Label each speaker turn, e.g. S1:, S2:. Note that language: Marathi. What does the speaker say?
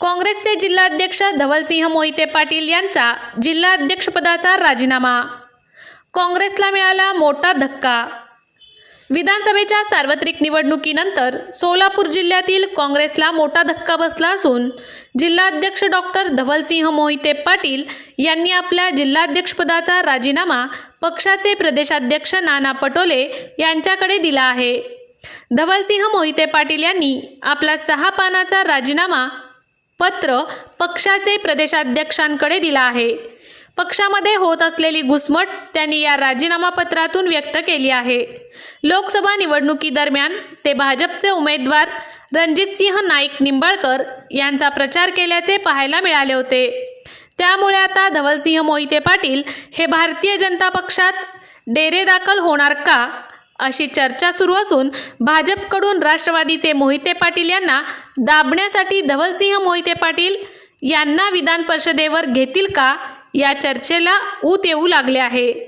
S1: काँग्रेसचे जिल्हाध्यक्ष धवलसिंह मोहिते पाटील यांचा जिल्हाध्यक्षपदाचा राजीनामा. काँग्रेसला मिळाला मोठा धक्का. विधानसभेच्या सार्वत्रिक निवडणुकीनंतर सोलापूर जिल्ह्यातील काँग्रेसला मोठा धक्का बसला असून जिल्हाध्यक्ष डॉक्टर धवलसिंह मोहिते पाटील यांनी आपल्या जिल्हाध्यक्षपदाचा राजीनामा पक्षाचे प्रदेशाध्यक्ष नाना पटोले यांच्याकडे दिला आहे. धवलसिंह मोहिते पाटील यांनी आपला सहा पानाचा राजीनामा पत्र पक्षाचे प्रदेशाध्यक्षांकडे दिला आहे. पक्षामध्ये होत असलेली घुसमट त्यांनी या राजीनामा पत्रातून व्यक्त केली आहे. लोकसभा निवडणुकीदरम्यान ते भाजपचे उमेदवार रणजितसिंह नाईक निंबाळकर यांचा प्रचार केल्याचे पाहायला मिळाले होते. त्यामुळे आता धवलसिंह मोहिते पाटील हे भारतीय जनता पक्षात डेरे दाखल होणार का? अशी चर्चा सुरू असून भाजपकडून राष्ट्रवादीचे मोहिते पाटील यांना दाबण्यासाठी धवलसिंह मोहिते पाटील यांना विधान परिषदेवर घेतील का या चर्चेला ऊत येऊ लागले आहे.